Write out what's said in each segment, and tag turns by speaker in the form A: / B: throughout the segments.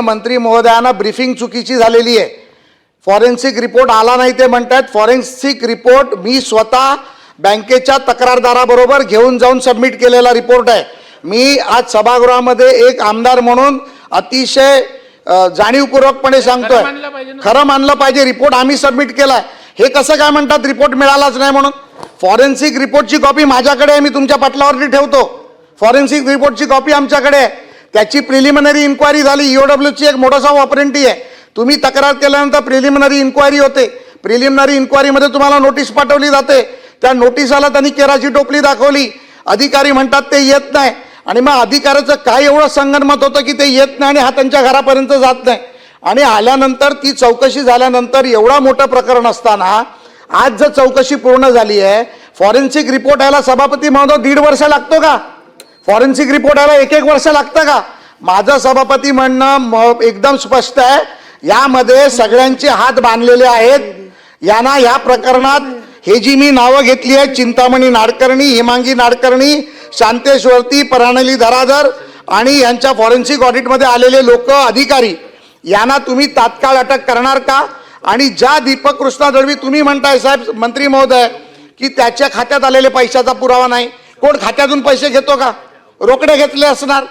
A: मंत्री महोदयांना ब्रीफिंग चुकीची झालेली आहे. फॉरेन्सिक रिपोर्ट आला नाही ते म्हणतात फॉरेन्सिक रिपोर्ट मी स्वतः बँकेच्या तक्रारदाराबरोबर घेऊन जाऊन सबमिट केलेला रिपोर्ट आहे. मी आज सभागृहामध्ये एक आमदार म्हणून अतिशय जाणीवपूर्वकपणे सांगतोय. खरं मानलं पाहिजे रिपोर्ट आम्ही सबमिट केलाय. हे कसं काय म्हणतात? रिपोर्ट मिळालाच नाही म्हणून. फॉरेन्सिक रिपोर्टची कॉपी माझ्याकडे आहे. मी तुमच्या पटलावरती ठेवतो. फॉरेन्सिक रिपोर्टची कॉपी आमच्याकडे आहे. त्याची प्रिलिमिनरी इन्क्वायरी झाली. E ईओडब्ल्यूची एक मोडस ऑफ ऑपरेंटी आहे. तुम्ही तक्रार केल्यानंतर प्रिलिमिनरी इन्क्वायरी होते. प्रिलिमिनरी इन्क्वायरीमध्ये तुम्हाला नोटीस पाठवली जाते. त्या नोटीसाला त्यांनी केराची टोपली दाखवली. अधिकारी म्हणतात ते येत नाही. आणि मग अधिकाऱ्याचं काय एवढं संगनमत होतं की ते येत नाही आणि हा त्यांच्या घरापर्यंत जात नाही? आणि आल्यानंतर ती चौकशी झाल्यानंतर एवढा मोठं प्रकरण असताना आज जर चौकशी पूर्ण झाली आहे फॉरेन्सिक रिपोर्ट यायला सभापती महोदय दीड वर्ष लागतो का? फॉरेन्सिक रिपोर्ट आला एक एक वर्ष लागतं का? माझं सभापती म्हणणं एकदम स्पष्ट आहे. यामध्ये सगळ्यांचे हात बांधलेले आहेत. यांना या प्रकरणात हे जी मी नावं घेतली आहेत चिंतामणी नाडकर्णी हिमांगी नाडकर्णी शांतेश्वरती प्रणाली धराधर आणि यांच्या फॉरेन्सिक ऑडिटमध्ये आलेले लोक अधिकारी यांना तुम्ही तात्काळ अटक करणार का? आणि ज्या दीपक कृष्णा दळवी तुम्ही म्हणताय साहेब मंत्री महोदय की त्याच्या खात्यात आलेले पैशाचा पुरावा नाही. कोण खात्यातून पैसे घेतो का? रोकडे घेतले असणार?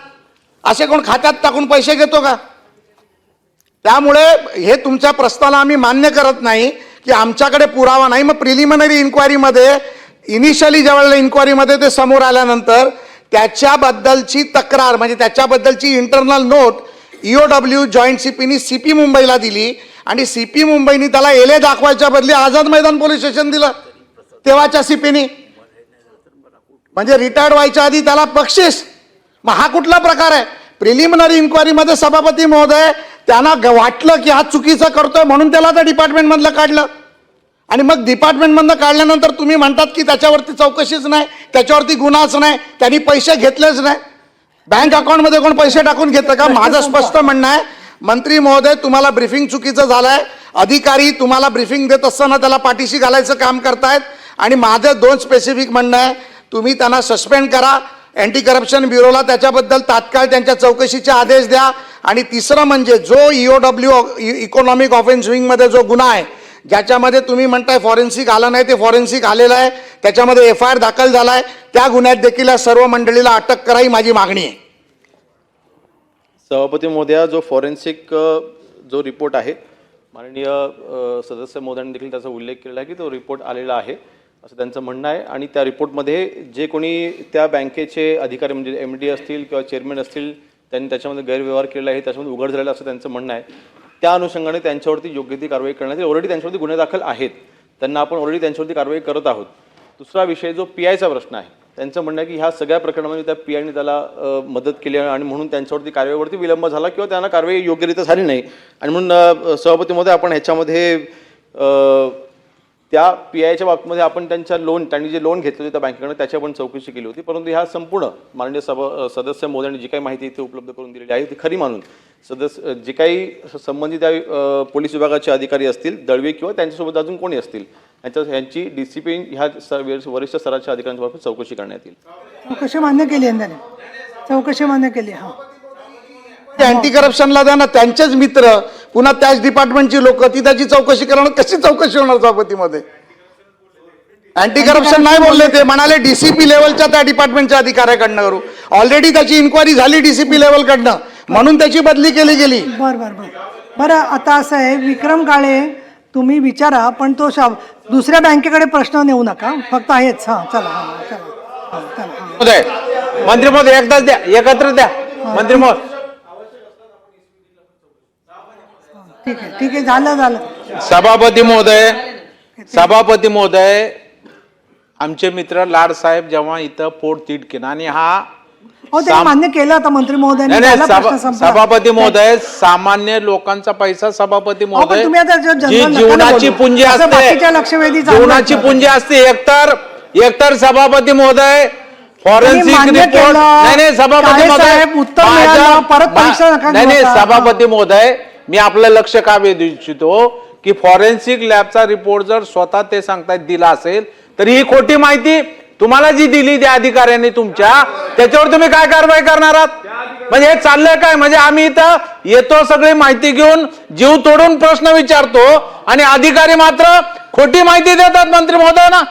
A: असे कोण खात्यात टाकून पैसे घेतो का? त्यामुळे हे तुमच्या प्रस्ताला आम्ही मान्य करत नाही की आमच्याकडे पुरावा नाही. मग प्रिलिमिनरी इन्क्वायरीमध्ये इनिशियली ज्यावेळेला इन्क्वायरीमध्ये ते समोर आल्यानंतर त्याच्याबद्दलची तक्रार म्हणजे त्याच्याबद्दलची इंटरनल नोट ईओडब्ल्यू जॉईंट सीपीनी सीपी मुंबईला दिली आणि सी पी मुंबईनी त्याला एले दाखवायच्या बदली आझाद मैदान पोलीस स्टेशन दिलं. तेव्हाच्या सीपीनी म्हणजे रिटायर्ड व्हायच्या आधी त्याला बक्षीस. मग हा कुठला प्रकार आहे? प्रिलिमिनरी इन्क्वायरीमध्ये सभापती महोदय त्यांना वाटलं की हा चुकीचं करतोय म्हणून त्याला त्या डिपार्टमेंटमधलं काढलं. आणि मग डिपार्टमेंटमधनं काढल्यानंतर तुम्ही म्हणतात की त्याच्यावरती चौकशीच नाही त्याच्यावरती गुन्हाच नाही त्यांनी पैसे घेतलेच नाही. बँक अकाउंटमध्ये कोण पैसे टाकून घेतं का? माझं स्पष्ट म्हणणं आहे मंत्री महोदय तुम्हाला ब्रिफिंग चुकीचं झालंय. अधिकारी तुम्हाला ब्रिफिंग देत असताना त्याला पाठीशी घालायचं काम करतायत. आणि माझं दोन स्पेसिफिक म्हणणं आहे तुम्ही त्यांना सस्पेंड करा. अँटी करप्शन ब्युरोला त्याच्याबद्दल तात्काळ त्यांच्या चौकशीचे आदेश द्या. आणि तिसरं म्हणजे जो ईओ डब्ल्यू इकॉनॉमिक ऑफेन्स विंगमध्ये जो गुन्हा आहे ज्याच्यामध्ये तुम्ही म्हणताय फॉरेन्सिक आलं नाही ते फॉरेन्सिक आलेलं आहे. त्याच्यामध्ये एफ आय आर दाखल झाला आहे त्या गुन्ह्यात देखील या सर्व मंडळीला अटक करा ही माझी मागणी आहे.
B: सभापती महोदया जो फॉरेन्सिक जो रिपोर्ट आहे माननीय सदस्य मोदयांनी देखील त्याचा उल्लेख केलेला आहे की तो रिपोर्ट आलेला आहे. असं त्यांचं म्हणणं आहे. आणि त्या रिपोर्टमध्ये जे कोणी त्या बँकेचे अधिकारी म्हणजे एम डी असतील किंवा चेअरमॅन असतील त्यांनी त्याच्यामध्ये गैरव्यवहार केलेला आहे त्याच्यामध्ये उघड झालेला असं त्यांचं म्हणणं आहे. त्या अनुषंगाने त्यांच्यावरती योग्य ती कारवाई करण्यात येईल. ऑलरेडी त्यांच्यावरती गुन्हे दाखल आहेत. त्यांना आपण ऑलरेडी त्यांच्यावरती कारवाई करत आहोत. दुसरा विषय जो पी आयचा प्रश्न आहे. त्यांचं म्हणणं आहे की ह्या सगळ्या प्रकरणामध्ये त्या पी आयने त्याला मदत केली आणि म्हणून त्यांच्यावरती कारवाईवरती विलंब झाला किंवा त्यांना कारवाई योग्यरित्या झाली नाही. आणि म्हणून सभापतीमध्ये आपण ह्याच्यामध्ये त्या पी आयच्या बाबतीमध्ये आपण त्यांच्या लोन त्यांनी जे लोन घेतले होते त्या बँकेकडनं त्याची आपण चौकशी केली होती. परंतु ह्या संपूर्ण माननीय सभा सदस्य मोदयांनी जी काही माहिती इथे उपलब्ध करून दिलेली आहे ती खरी मानून सदस्य जे काही संबंधित अ, पोलीस विभागाचे अधिकारी असतील दळवे किंवा त्यांच्यासोबत अजून कोणी असतील यांच्या यांची डिसिप्लिन ह्या वरिष्ठ स्तराच्या अधिकाऱ्यांच्या चौकशी करण्यात येईल.
C: चौकशी मान्य केली त्याने चौकशी मान्य केली हा.
A: अँटी करप्शनला ना त्यांचेच मित्र पुन्हा त्याच डिपार्टमेंटची लोक ती त्याची चौकशी करणार कशी चौकशी होणार सभापतीमध्ये? अँटी करप्शन नाही बोलले ते म्हणाले डीसीपी लेवलच्या त्या डिपार्टमेंटच्या अधिकाऱ्याकडनं करू. ऑलरेडी त्याची इन्क्वायरी झाली डीसीपी लेवलकडनं म्हणून त्याची बदली केली गेली.
C: बर बर बर. बरं आता असं आहे विक्रम काळे तुम्ही विचारा पण तो शा दुसऱ्या बँकेकडे प्रश्न नेऊ नका. फक्त आहेच. हां चला हां चला. हां हां.
D: मंत्री महोदय एकदाच द्या एकत्र द्या. मंत्री महोदय
C: ठीक आहे ठीक आहे झालं झालं
D: सभापती महोदय सभापती महोदय आमचे मित्र लाड साहेब जेव्हा इथं पोट तीट केला आणि हा
C: हो ते मान्य केलं आता मंत्री महोदयांनी
D: नाही
C: प्रश्न संपला.
D: सभापती महोदय सामान्य लोकांचा पैसा सभापती
C: अहो, पण
D: महोदय
C: तुम्ही आता जे
D: जी
C: जनरल नका
D: जीवनाची
C: बोलू.
D: पुंजी
C: असं
D: असते
C: बाकीच्या लक्षवेधी चालू
D: जीवनाची
C: असतात.
D: पुंजी असते एकतर एकतर सभापती महोदय फॉरेन्सिक
C: मान्य
D: रिपोर्ट
C: केलं.
D: नाही नाही सभापती
C: काळे
D: महोदय
C: साहेब, उत्तर
D: माझ्या-
C: मिळालं, परत
D: मा-
C: परीक्षा नका
D: नाही नाही
C: घेऊ आता.
D: सभापती महोदय मी आपलं लक्ष का वेधू इच्छितो हो? की फॉरेन्सिक लॅबचा रिपोर्ट जर स्वतः ते सांगतायत दिला असेल तर ही खोटी माहिती तुम्हाला जी दिली त्या अधिकाऱ्यांनी तुमच्या त्याच्यावर तुम्ही काय कारवाई करणार आहात? म्हणजे हे चाललंय काय? म्हणजे आम्ही इथं येतो सगळी माहिती घेऊन जीव तोडून प्रश्न विचारतो आणि अधिकारी मात्र खोटी माहिती देतात मंत्री महोदयांना.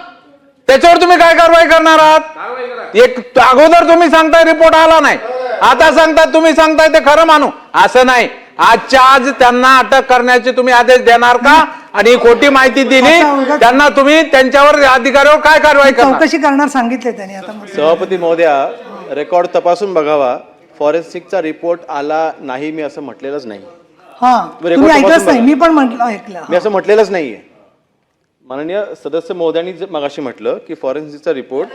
D: त्याच्यावर तुम्ही काय कारवाई करणार आहात? एक अगोदर तुम्ही सांगताय रिपोर्ट आला नाही. आता सांगता तुम्ही सांगताय ते खरं मानू. असं नाही. आजच्या आज त्यांना अटक करण्याचे तुम्ही आदेश देणार का? आणि खोटी माहिती दिली त्यांना तुम्ही त्यांच्यावर अधिकाऱ्यावर काय कारवाई करणार?
C: चौकशी करणार सांगितले त्यांनी आता.
B: सभापती महोदया रेकॉर्ड तपासून बघावा. फॉरेन्सिकचा रिपोर्ट आला नाही मी असं म्हटलेलंच नाही.
C: हा
B: बरं,
C: तुम्ही
B: रेकॉर्ड
C: ऐकलंच नाही
B: तपासून
C: मी पण म्हटलं ऐकलं.
B: मी असं म्हटलेलंच नाहीये. माननीय सदस्य महोदयांनी जे मगाशी म्हटलं की फॉरेन्सिकचा रिपोर्ट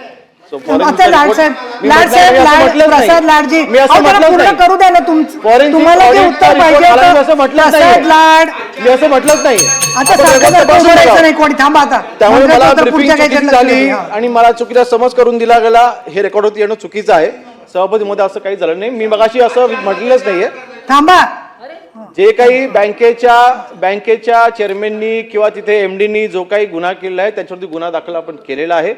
C: आता लाड साहेब लाड साहेब लाड प्रसाद लाडजी
B: मी असं
C: अहो, त्याला
B: म्हटलंच
C: पूर्ण
B: नाही.
C: करू द्या ना तुमचं
B: Forensic
C: तुम्हाला जे
B: audit
C: उत्तर
B: चा report
C: पाहिजे
B: आला मी
C: होतं,
B: असं म्हटलंच
C: प्रसाद
B: नाहीये.
C: लाड
B: मी असं म्हटलंच नाही
C: आता सारखं सारखं बोलायचं नाही कोणी थांबा आता.
B: त्यामुळे मला ब्रिफिंग चुकीची झाली. आणि मला चुकीचा समज करून दिला गेला हे रेकॉर्ड होती येणं चुकीचं आहे. सभापती मध्ये असं काही झालं नाही. मी मगाशी असं म्हटलेलंच नाहीये.
C: थांबा.
B: जे काही बँकेच्या बँकेच्या चेअरमॅननी किंवा तिथे एमडीनी जो काही गुन्हा केलेला आहे त्याच्यावरती गुन्हा दाखल आपण केलेला आहे.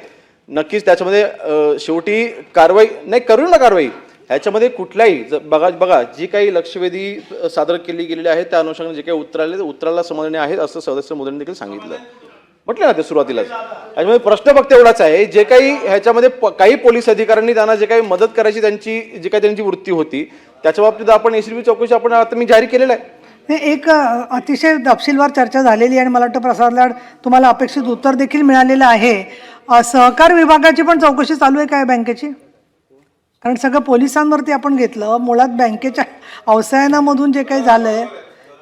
B: नक्कीच त्याच्यामध्ये शेवटी कारवाई नाही करू ना कारवाई. ह्याच्यामध्ये कुठल्याही ज- बघा बघा जी काही लक्षवेधी सादर केली गेलेली आहे त्या अनुषंगाने जे काही उत्तर आले ते उत्तराला समाधानी आहेत असं सदस्य मोदींनी देखील सांगितलं. म्हटलं ना ते सुरुवातीलाच. त्याच्यामध्ये प्रश्न फक्त एवढाच आहे जे काही ह्याच्यामध्ये प- काही पोलीस अधिकाऱ्यांनी त्यांना जे काही मदत करायची त्यांची जी काही त्यांची वृत्ती होती त्याच्या बाबतीत आपण एसीबी चौकशी आपण आता मी जाहीर केलेलं आहे.
C: हे एक अतिशय तपशीलवार चर्चा झालेली आहे आणि मला वाटतं प्रसाद लाड तुम्हाला अपेक्षित उत्तर देखील मिळालेलं आहे. सहकार विभागाची पण चौकशी चालू आहे काय बँकेची? कारण सगळं पोलिसांवरती आपण घेतलं मुळात बँकेच्या अवसायनामधून जे काही झालं आहे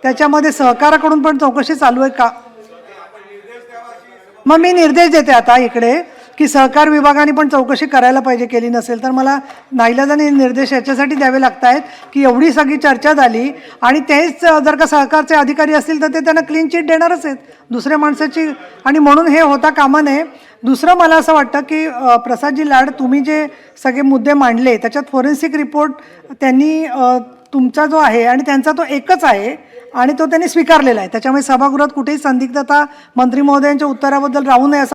C: त्याच्यामध्ये सहकाराकडून पण चौकशी चालू आहे का? मग मी निर्देश देते आता इकडे. की सहकार विभागाने पण चौकशी करायला पाहिजे केली नसेल तर मला नाईलाजाने निर्देश याच्यासाठी द्यावे लागत आहेत की एवढी सगळी चर्चा झाली आणि तेच जर का सहकारचे अधिकारी असतील तर ते त्यांना क्लीन चिट देणारच आहेत. दुसऱ्या माणसाची आणि म्हणून हे होता कामा नये. दुसरं मला असं वाटतं की प्रसादजी लाड तुम्ही जे सगळे मुद्दे मांडले त्याच्यात फोरेन्सिक रिपोर्ट त्यांनी तुमचा जो आहे आणि त्यांचा तो एकच आहे आणि तो त्यांनी स्वीकारलेला आहे. त्याच्यामुळे सभागृहात कुठेही संदिग्धता मंत्री महोदयांच्या उत्तराबद्दल राहू नये असं